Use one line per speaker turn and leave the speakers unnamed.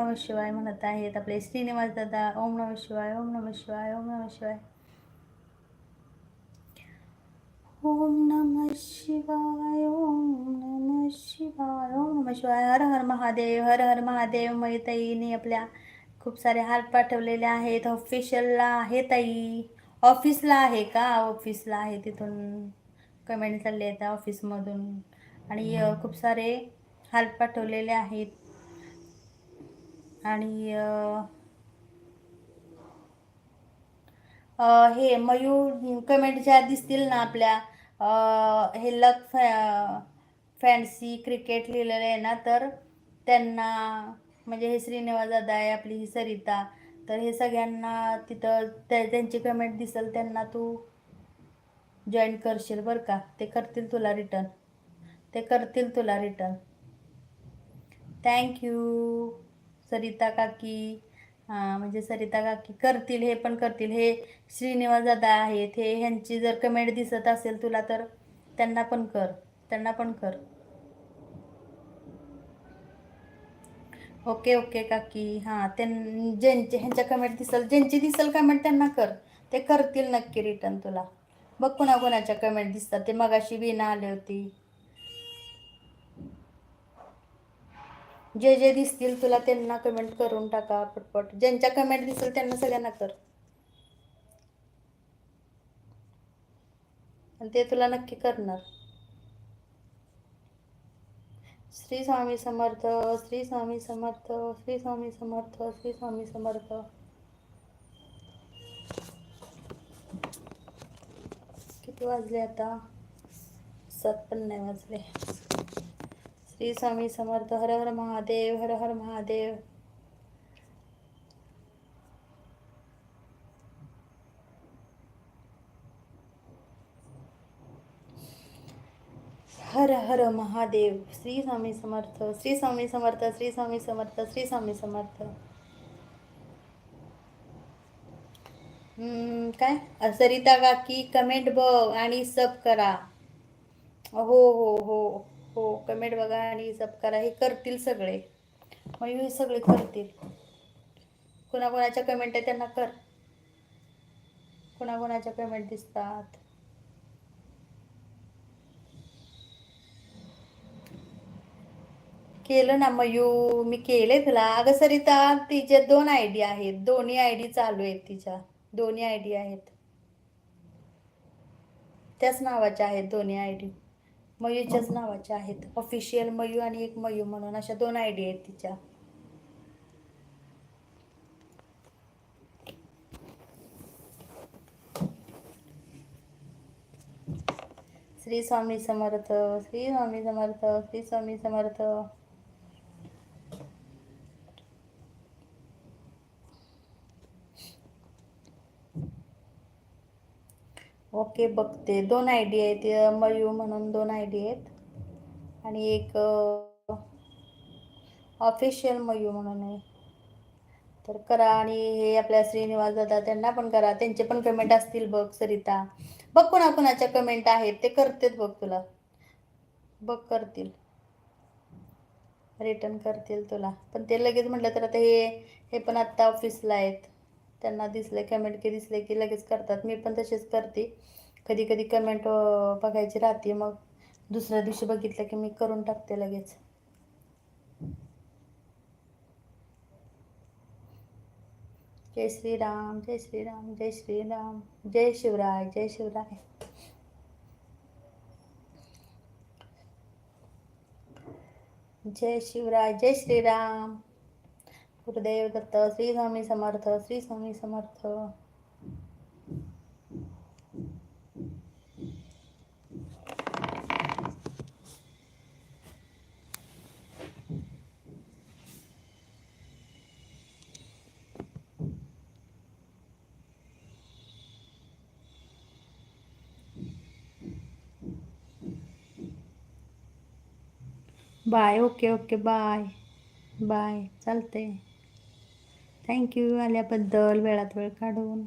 नम शिवाय म्हणत आहेत. आपले श्रीनिवास दादा ओम नम शिवाय ओम नम शिवाय ओम नम शिवाय. ओम नम शिवाय ओम नम शिवाय ओम नम शिवाय. हर हर महादेव हर हर महादेव मैताईने आपल्या खूप सारे हात पाठवलेले आहेत. ऑफिशियलला आहे ताई. ऑफिसला आहे का? ऑफिसला आहे तिथून. कमेंट चालले आहेत ऑफिसमधून आणि खूप सारे हात पाठवलेले आहेत. आणि हे मयूर कमेंट ज्या दिसतील ना आपल्या हे लक फॅ फॅन्सी क्रिकेट लिहिलेलं आहे ना तर त्यांना म्हणजे हे श्रीनिवास दादा आहे आपली ही सरिता तर हे सगळ्यांना तिथं त्यांची कमेंट दिसेल त्यांना तू जॉईन करशील बरं का. ते करतील तुला रिटर्न ते करतील तुला रिटर्न थँक्यू सरिता काकी हां म्हणजे सरिता काकी करतील हे पण करतील. हे श्रीनिवास दादा आहेत हे ह्यांची जर कमेंट दिसत असेल तुला तर त्यांना पण कर त्यांना पण कर. ओके ओके काकी. हां त्यां ज्यांचे ह्यांच्या कमेंट दिसल ज्यांची दिसल कमेंट त्यांना कर. ते करतील नक्की रिटर्न तुला. बघ कुणा कोणाच्या कमेंट दिसतात. ते मगाशी बीना आली होती. जे जे दिसतील तुला त्यांना कमेंट करून टाका पटपट. ज्यांच्या कमेंट दिसेल त्यांना सगळ्यांना कर. आणि ते तुला नक्की करणार. श्री स्वामी समर्थ श्री स्वामी समर्थ श्री स्वामी समर्थ श्री स्वामी समर्थ. किती वाजले आता? सात पण नाही वाजले. श्री स्वामी समर्थ। हर हर महादेव हर हर महादेव। हर हर महादेव। श्री स्वामी समर्थ श्री स्वामी समर्थ श्री स्वामी समर्थ श्री स्वामी समर्थ। हम्म, काय? सरिता काकी कमेंट बघ आणि सब करा. हो हो हो. हो कमेंट बघा आणि सब करा. हे करतील सगळे. मग हे सगळे करतील. कोणाकोणाच्या कमेंट आहे त्यांना कर. कोणाकोणाच्या कमेंट दिसतात. केलं ना मयू? मी केले तुला. अगं सरिता तिच्या दोन आय डी आहेत. दोन्ही आय डी चालू आहेत तिच्या. दोन्ही आय डी आहेत. त्याच नावाच्या आहेत दोन्ही आय डी मयूच्याच नावाच्या आहेत. ऑफिशियल मयू आणि एक मयू म्हणून अशा दोन आयडी आहेत तिच्या. श्री स्वामी समर्थ श्री स्वामी समर्थ श्री स्वामी समर्थ. ओके बघते. दोन आय डी आहेत मयू म्हणून दोन आय डी आहेत. आणि एक ऑफिशियल मयू म्हणून आहे. तर करा आणि हे आपल्या श्रीनिवास दादा त्यांना पण करा. त्यांचे पण कमेंट असतील बघ सरिता. बघ कोणा कोणाच्या कमेंट आहेत. ते करतेत बघ तुला. बघ करतील. रिटर्न करतील तुला. पण ते लगेच म्हटलं तर आता हे हे पण आत्ता ऑफिसला आहेत. त्यांना दिसले कमेंट की दिसले की लगेच करतात. मी पण तसेच करते. कधी कधी कमेंट बघायची राहते. मग दुसऱ्या दिवशी बघितलं की मी करून टाकते लगेच. जय श्रीराम जय श्रीराम जय श्रीराम जय शिवराय जय शिवराय. जय शिवराय जय Shriram. Gurudev Datta Shri Swami Samarth Shri Swami Samarth. Bye okay okay bye bye चालते। थँक्यू आल्याबद्दल वेळात वेळ काढून.